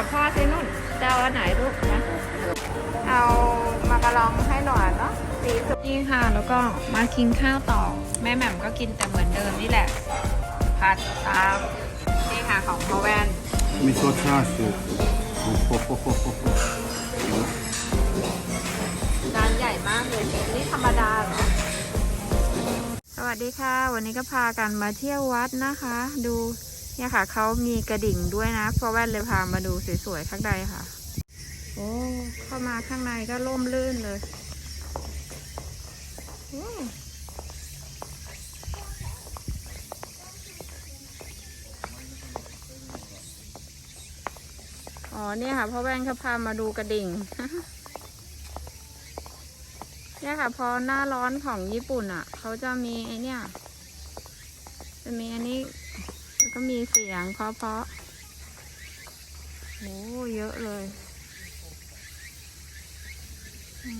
กับพ่อสินุ่นจะเอาอันไหนลูกนะเอามากระลองให้หน่อยเนาะสีสุดนี่ค่ะแล้วก็มากินข้าวต่อ แม่แหม่มก็กินแต่เหมือนเดิมนี่แหละ ผัดตามนี่ค่ะของพ่อแว่น มีโซชาสูจานใหญ่มากเลยนี่ธรรมดาเหรอสวัสดีค่ะ วันนี้ก็พากันมาเที่ยววัดนะคะ ดู เนี่ยค่ะเขามีกระดิ่งด้วยนะเพราะแว่นเลยพามาดูสวยๆข้างในค่ะ โอ้เข้ามาข้างในก็ร่มรื่นเลยอ้อ๋อเนี่ยค่ะพ่อแว่นเขาพามาดูกระดิ่งเนี่ยค่ะพอหน้าร้อนของญี่ปุ่นอะเขาจะมีไอเนี่ย จะมีอันนี้ แล้วก็มีเสียงเพราะเพราะๆโอ้เยอะเลยอื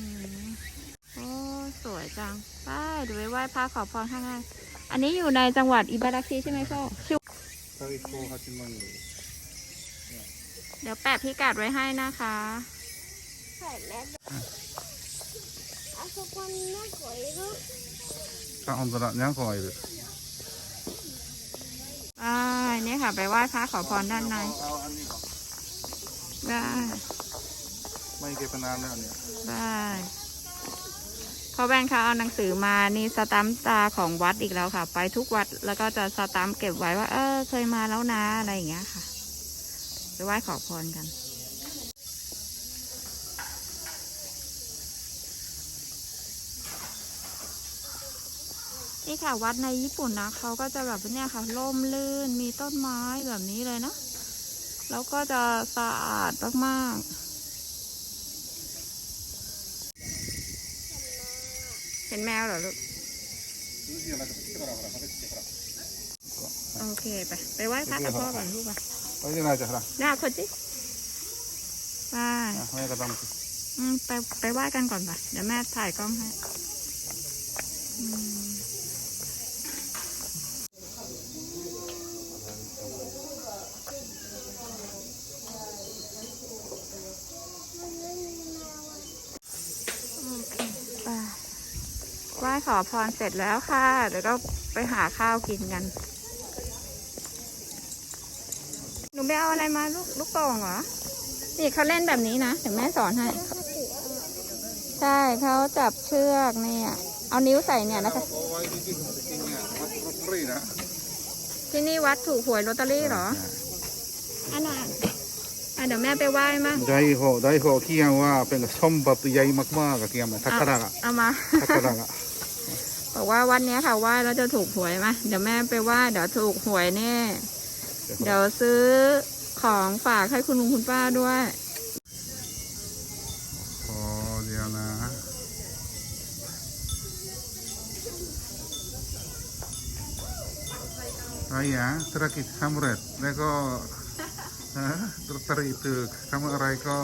มโอ้สวยจังไปเดี๋ยวไปไหว้พระขอพรข้างในอันนี้อยู่ในจังหวัดอิบาราคิใช่ไหมพ่อชื่อ 最高8万円 เดี๋ยวแปะพิกัดไว้ให้นะคะ あそこに猫いる。あ本当だにゃんこがいる ค่ะไปไหว้พระขอพรด้านในเอาอันนี้ก่อนได้ไม่เก็บไปนานแล้วเนี่ยได้พอแบงค์คะเอาหนังสือมานี่สตัมป์ตาของวัดอีกแล้วค่ะ ไปทุกวัดแล้วก็จะสตัมป์เก็บไว้ว่า เออ เคยมาแล้วนะอะไรอย่างเงี้ยค่ะ ไปไหว้ขอพรกัน นี่ค่ะวัดในญี่ปุ่นนะเขาก็จะแบบเนี่ยค่ะร่มลื่นมีต้นไม้แบบนี้เลยนะแล้วก็จะสะอาดมากๆ เห็นแมวเหรอลูก โอเค ไป ไปไหว้พระกับพ่อก่อนลูกไะไปยังไงจ้ะครับน่าคนจิไปแม่ก็ต้องไปไปไหว้กันก่อนไปเดี๋ยวแม่ถ่ายกล้องให้ ว้ขอพรเสร็จแล้วค่ะ เดี๋ยวก็ไปหาข้าวกินกัน หนูไปเอาอะไรมาลูกลูกโป่งเหรอ นี่เขาเล่นแบบนี้นะเดี๋ยวแม่สอนให้ ใช่เขาจับเชือกเนี่ย เอานิ้วใส่เนี่ยนะคะ ที่นี่วัดถูกหวยลอตเตอรี่เหรอ อันน่ะอะเดี๋ยวแม่ไปไหว้มั้งได้โอได้โหขี้ยงว่าเป็นส้มแบบใหญ่มากๆกับเทียมทักกระด่ะเอามาทักกะดังอะ ว่าวันนี้ค่ะว่าแล้วจะถูกหวยไหมเดี๋ยวแม่ไปว่าเดี๋ยวถูกหวยแน่เดี๋ยวซื้อของฝากให้คุณลุงคุณป้าด้วยพอเดียวนะอะไรอย่างธุรกิจสำเร็จแล้วก็ฮะตรีตึกทำอะไรก็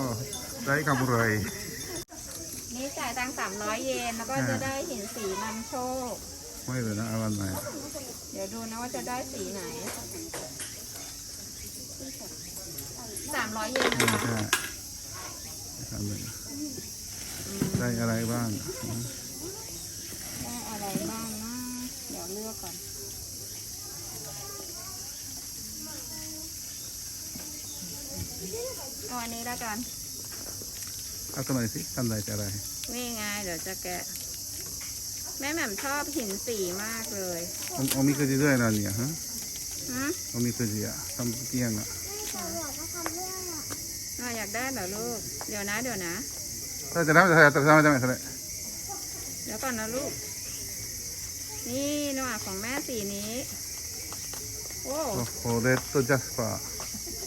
ได้กำไรี้จ่ายตังสามร้อยเยน แล้วก็จะได้หินสีนำโชค ไม่เลยนะเอาวันไหนเดี๋ยวดูนะว่าจะได้สีไหนสามร้อยเยนนะไคะได้อะไรบ้างได้อะไรบ้างนะเดี๋ยวเลือกก่อน เอาอันนี้แล้วกัน เอาตัวไหนสิทำอะไรจะอะไร นี่ไงเดี๋ยวจะแกะ แม่แหม่มชอบหินสีมากเลย おおみくじどうやなんやん หืม おみくじや三匹やが เราอยากได้เหรอลูก เดี๋ยวนะ เดี๋ยวนะ それじゃダメだそれやったらダメダメそれ เดี๋ยวก่อนนะลูก นี่หน่ะของแม่สีนี้ โอ้ おレッドジャスパ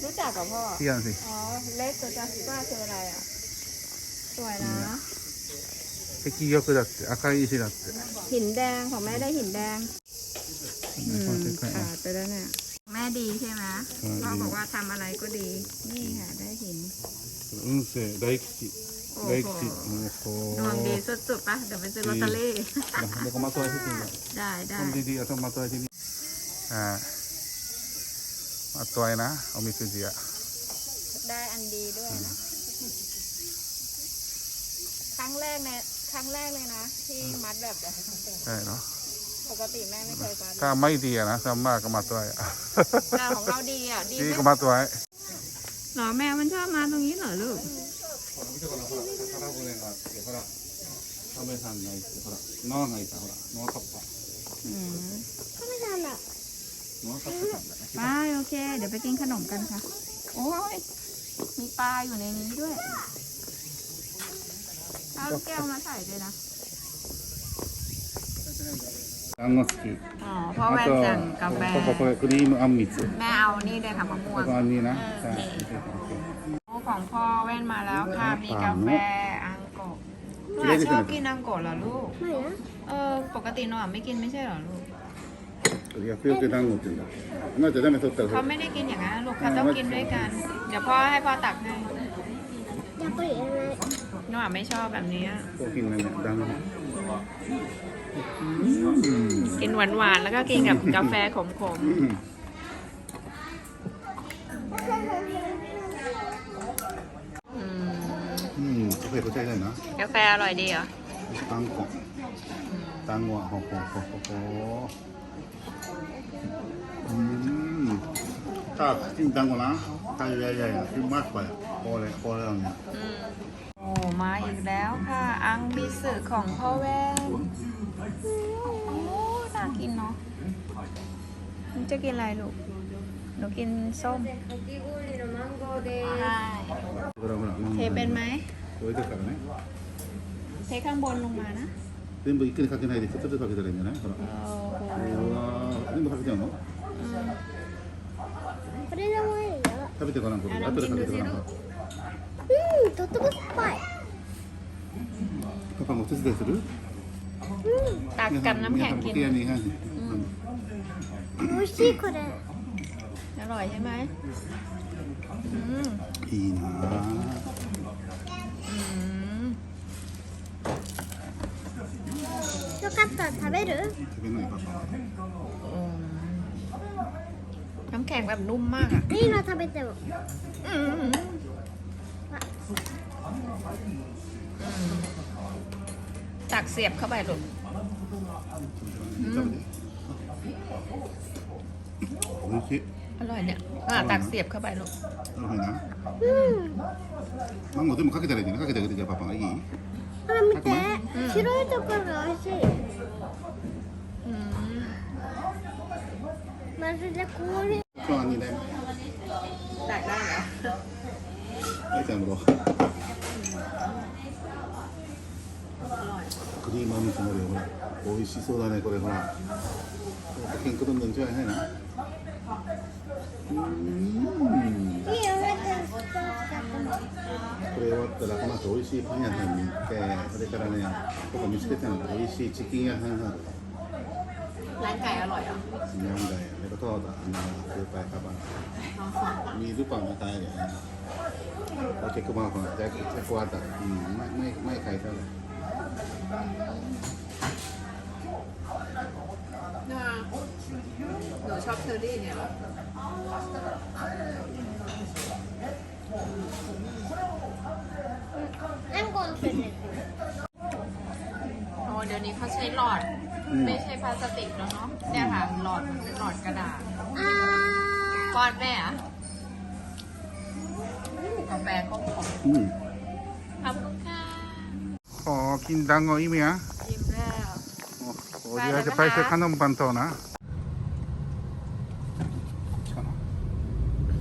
รู้จักกับพ่อ ーキアンシ อ๋อ เลสตัวจัสป้าคืออะไรอ่ะ สวยนะ 碧玉だって赤い石だって หินแดงของแม่ได้หินแดง อืม この世界 ขาดไปแล้วเนี่ย แม่ดีใช่ไหม อืม พ่อบอกว่าทำอะไรก็ดี นี่ค่ะ ได้หิน 運勢大吉 โอ้ 大 โห 吉もうこ ดวงดีสุดๆปะเดี๋ยวไปซื้อลอตเตอรี่ うでこまとわせてんだ ได้ได้ コンビニあとまとわせてはいあとはやなおみくじや อ ได้อันดีด้วยนะ ครั้งแรกใน ครั้งแรกเลยนะ ที่มัดแบบเนี้ย ใช่เนาะ ปกติแม่ไม่เคยมัด ถ้าไม่ดีอะนะถ้ามากก็มาตัวไอ้ แต่ของเราดีอ่ะ ดี ดี ไหม ก็มาตัวไอ้ หรอแมวมันชอบมาตรงนี้เหรอลูก อืม カメさんだ ไปโอเค เดี๋ยวไปกินขนมกันค่ะ โอ้ย มีปลาอยู่ในนี้ด้วย เอาลูกแก้วมาใส่ด้วยนะ 団子好き อ๋อเพราะแว่นสั่งกาแฟ こここれクリームあんみつ แม่เอานี่ด้วยค่ะมะม่ว こ ง こあんにな เออ はい โอ้ของพ่อแว่นมาแล้วค่ะ มีกาแฟอังโกะหนูชอบกินอังโกะเหรอลูก 前な เออ ปกติหนูอ่ะไม่กินไม่ใช่เหรอลูก 薬よけ団子って言うんだまあじゃあダメ取ったら เขาไม่ได้กินอย่างนั้นลูกเขาต้องกินด้วยกัน เดี๋ยวพ่อให้พ่อตักให้ やっぱりいらない ห น้องอะไม่ชอบแบบนี้อะกกินอะรเนี่ยดังมากอืมกินหวานๆแล้วก็กินกับกาแฟขมอืมๆอืมอืเผ็ก็ใช้ได้นะกาแฟอร่อยดีเหรอตังกอกตังหวะหอกหอกหอกหออกอืมถ้ากินตังกว่นะถ้าใหญ่ๆอ่มมากกว่าพอเลยพอแล้วเนี่ยอืม าอีกแล้วค่ะ อังบิสึของพ่อแว่นโอ้น่ากินเนาะหนูจะกินอะไรลูก หนูกินส้ม ใช่ ほらほら เทเป็นไหม これだからね เทข้างบนลงมานะ 全部一気にかけないでちょっとずつかけたらいいんじゃないほら โอ้โห うわー全部かけちゃうのอืม これでもいいよ食べてごらんこれ後でかけてごらん うんとっても酸っぱいパパもお手伝いする ตักกับน้ำแข็งกิน 皆さん僕やにはい美味しいこれ อร่อยใช่ไหมอืม いいなぁ อืม よかったら食べる食べないパパ อืมน้ำแข็งแบบนุ่มมากอ่ะ いいの食べても อืมอืม ตักเสียบเข้าไปลูก 食べておいしい อร่อยเนี่ยอ่ะตักเสียบเข้าไปลูก おいしいなうんマンゴー全部かけたらいいんじゃないかけてあげてじゃあパパがいいほら見てうん白いところが美味しい อืม まるで氷今日は2台 ตักได้เหรอ はいちゃんどうクリームあんみつもあるよほら美味しそうだねこれほらケンクどんどんちょいはいなうーんいいよめてスポーツだったこれ終わったらこの後美味しいパン屋さんに行ってそれからねここ見つけたのが美味しいチキン屋さんがある ร้านไก่อร่อยเหรอ なんだよแล้วก็ทอดอ่ะอันนั้นスーパーカバンมีรูปปังมาตายเลยนะ โอเคก็มาของแจ็คแจ็ควาตัดไม่ไม่ไม่ไข่เท่าไหร่น่าหนูชอบเชอรี่เนี่ยนั่งกนเป็นโอ้เดี๋ยวนี้เขาใช้หลอด ไม่ใช่พลาสติกแล้วเนาะเนี่ยค่ะหลอดหลอดกระดาษก้อนแม่อะ กาแฟก็ขมうんขอบคุณค่ะขอกินดังโงอีเมียยิ้มแล้วโอ้ยจะไปเซขนมปันโตนะ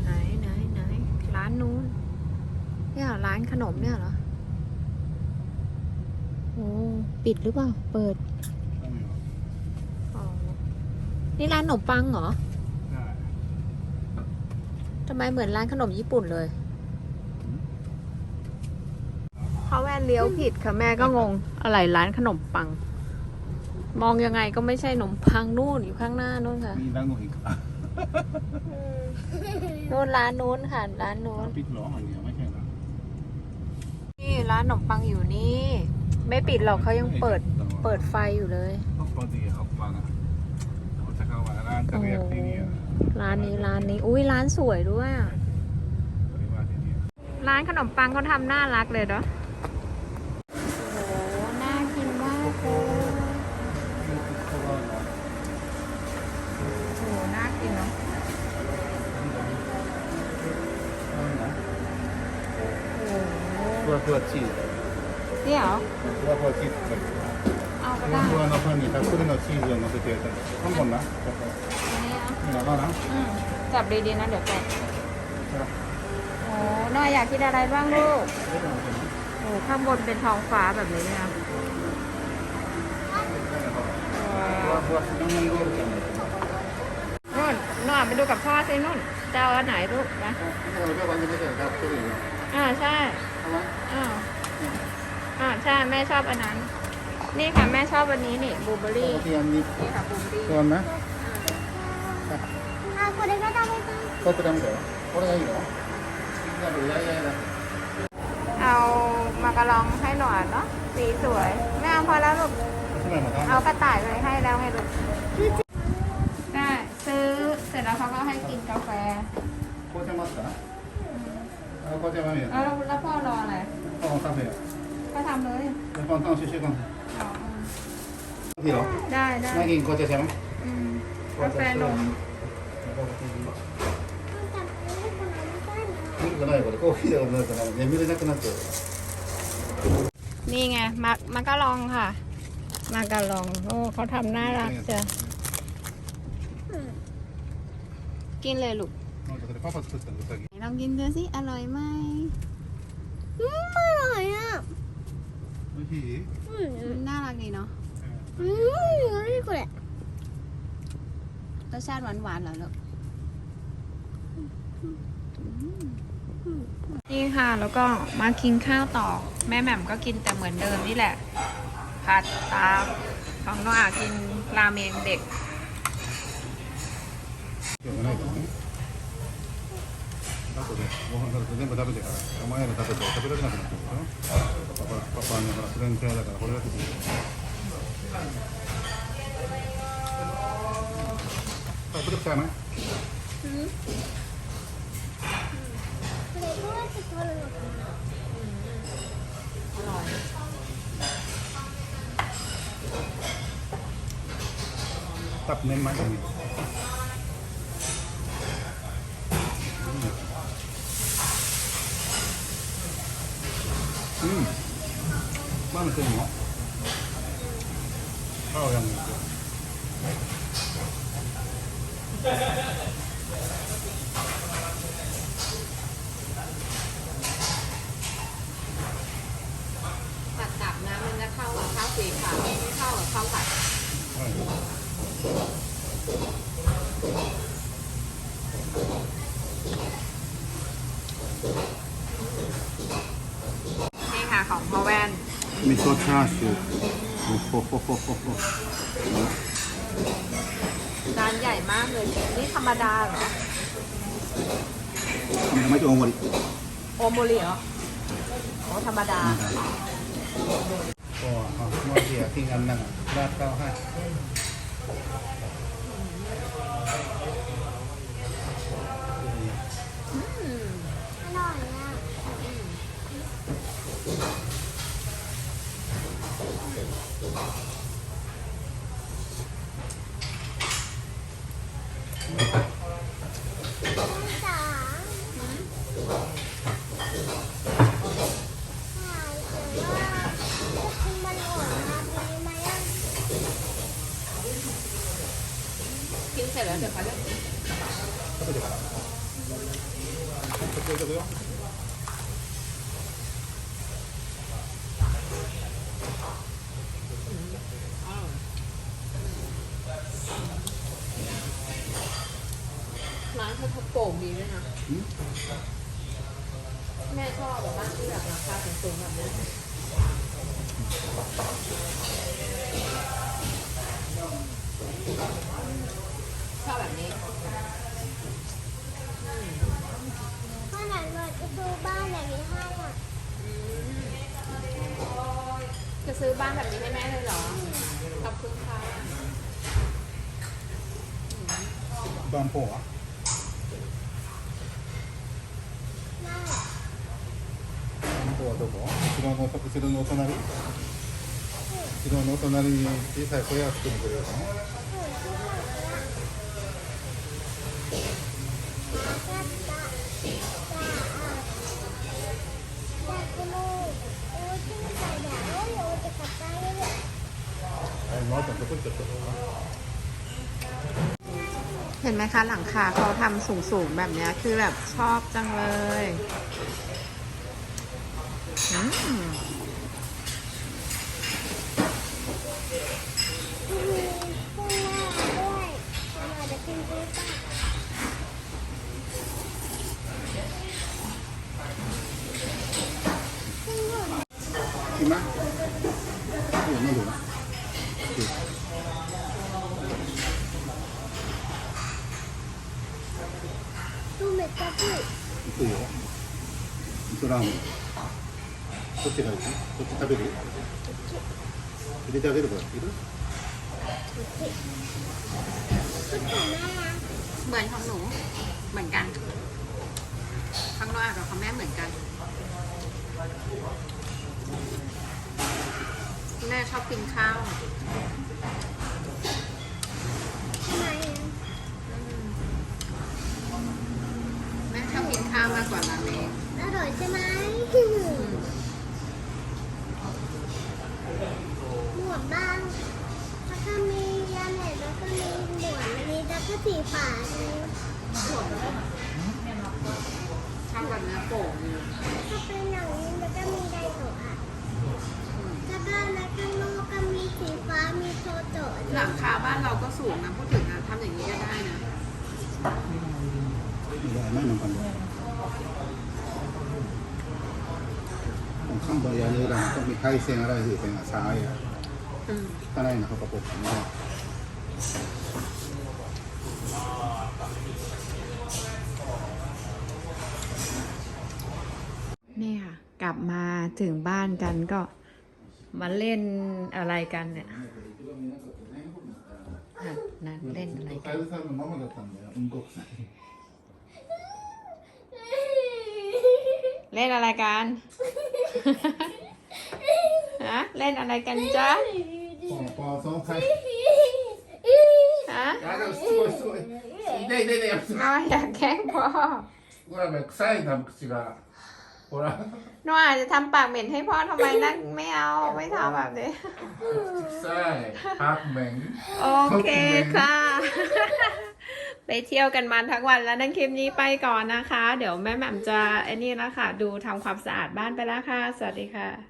ไหนไหนไหนร้านนู้นเนี่ยร้านขนมเนี่ยเหรอโอ้ปิดหรือเปล่า เปิดอ๋อนี่ร้านขนมปังเหรอทำไมเหมือนร้านขนมญี่ปุ่นเลย เพราะแว่นเลี้ยวผิดค่ะแม่ก็งง อะไรร้านขนมปัง มองยังไงก็ไม่ใช่ขนมปังนู่นอยู่ข้างหน้านู่นค่ะ มีดังโงอีกอะนู่นร้านนู้นค่ะ ร้านนู้น ปิดหรออันเดียวไม่ใช่เหรอนี่ร้านขนมปังอยู่นี่ ไม่ปิดหรอกเขายังเปิด เปิดไฟอยู่เลยปกติเขาปังอะเขาจะเข้ามาร้านจะเรียกที่นี่อะร้านนี้ร้านนี้ อุ้ยร้านสวยด้วยอะบริวารที่นี่ร้านขนมปังเขาทำน่ารักเลยเนาะ โอ้โห น่ากินมากเลยโอ้โห น่ากินเนาะ โอ้ 같이 เนี่ยเหรอ 후라파 치즈 เอาก็ได้ 후라파 판이 닭소리나 치즈 넣어서 돼야 된다 한 번만 อันนี้อะ 나가 나? อืมจับดีๆนะเดี๋ยวแตกโอ้หน้อยอยากกินอะไรบ้างลูก โอ้ข้างบนเป็นท้องฟ้าแบบนี้นะนุ่นน้อยไปดูกับพ่อสินุ่น เจ้าอันไหนลูกนะ 이거 얼마 만들면 닭소리 อ่าใช่ อาไหม อ่าอ่าใช่แม่ชอบอันนั้น นี่ค่ะแม่ชอบอันนี้นี่บลูเบอร์รี่ お手紙に นี่ค่ะบลูเบอร์รี่ 座んなあこれが食べたいこうやってダメだよこれがいいのじゃあこれやいやいだ เอามากระลองให้หน่อยเนาะสีสวยไม่เอาพอแล้วลูก 1枚も เอา ダメ กระต่ายไปให้แล้วไงลูกได้ซื้อเสร็จแล้วเขาก็ให้กินกาแฟ แล้วพ่อจะมาเหรอเอาแล้วแล้วพ่อรออะไรพ่อทำแหรอก็ทำเลยแล้วพ่อต้องช่วยๆกันเอาที่เหรอได้ได้นั่งกินโคจะใช่ไหมอืมกาแฟนมนี่ก็ได้กว่าโคฟี่เดิมเลยก็ได้ยังไม่ได้นักนักเจอนี่ไงมามาก็ลองค่ะ มาก็ลองโอ้เขาทำน่ารักจ้ะกินเลยลูก 어, 그래 파파 스타트 못하 기. องกินดูสิ อร่อยไหม うんอร่อยอ่ะ 美味しい อืม น่ารักดีเนาะ อืม何これ รสชาติหวานหวานๆเหรอลูกนี่ค่ะ แล้วก็มากินข้าวต่อ แม่แหม่มก็กินแต่เหมือนเดิมนี่แหละ ผัดตามของน้องอากินราเมงเด็ก 今日もないからね あとでご飯食べて全部食べてから甘いの食べて食べられなくなっちゃうからパパパパのほらフレンチャーだからこれだけでいいパプリカない これどうやって取るのかな อร่อย ตับเน้นไหมตรงนี้อื บ้านมันเป็นอย่างนี้ข้าวยังมีอยู่ ผัดตับนะมันจะเข้ากับข้าวสีขาวไม่เข้ากับข้าวผัดはいนี่ค่ะของพ่อแว่น ห้าสิบโอ้โหจานใหญ่มากเลย นี่ธรรมดาเหรอทำไมจะโอมวันโอโมริเหรอโอธรรมดาก็เอาหม้อเสียทิ้งอันนั่งราดเก้าห้า จ๋าหายเจอว่าจะกินมันออกมาดีไหมอะกินเสร็จแล้วเดี๋ยวเขาจะ ชอบแบบนี้ ขนาดเราจะซื้อบ้านอย่างนี้ให้อ่ะ จะซื้อบ้านแบบนี้ให้แม่เลยเหรอ ขอบคุณค่ะ バンポーは ไม่ こはどこ後ろの後ろのお隣後ろのお隣に小さい小屋作ってくれるの เห็นไหมคะหลังคาเขาทำสูงๆแบบนี้คือแบบชอบจังเลยกินไหมไม่หลงไม่หลง ちゃ熱いいいよ味噌ラーメンどっちがいいどっち食べる入れてあげるからいる เหมือนของหนู เหมือนกันข้างนอกกับของแม่เหมือนกัน แม่ชอบกินข้าว ร่อยใช่ไหมหมวดบ้างแล้วก็มียาเห็ดแล้วก็มีหมวดอันนี้แล้วก็สีฟ้านี่ชอบแบบเนื้อโป่งอยู่ถ้าเป็นอย่างนี้แล้วก็มีไดโซะอะแล้วก็แล้วข้างนอกก็มีสีฟ้ามีโทโตะหลังคาบ้านเราก็สูงนะพูดถึงนะทำอย่างนี้ก็ได้นะ ต้องบริยานุรังต้องมีไข้เสียงอะไรสิเป็นอาช้ายอะไรนะเขาประกบกันี่ยนี่ค่ะ กลับมาถึงบ้านกันก็มาเล่นอะไรกันเนี่ยนั่นเล่นอะไรกันเล่นอะไรกัน ฮะ เล่นอะไรกันจ๊ะ ポンポンその海 ฮะ あでもすごいすごい痛い痛い痛いやめて น้อยอยากแกล้งพ่อ ほら臭いな口がほら น้อยอาจจะทำปากเหม็นให้พ่อทำไมนั่นไม่เอาไม่ทำแบบนี้ 口臭いハーフメン โอเคค่ะ ไปเที่ยวกันมาทั้งวันแล้วนั่นคลิปนี้ไปก่อนนะคะ เดี๋ยวแม่แหม่มจะไอ้นี่แล้วค่ะ ดูทำความสะอาดบ้านไปแล้วค่ะ สวัสดีค่ะ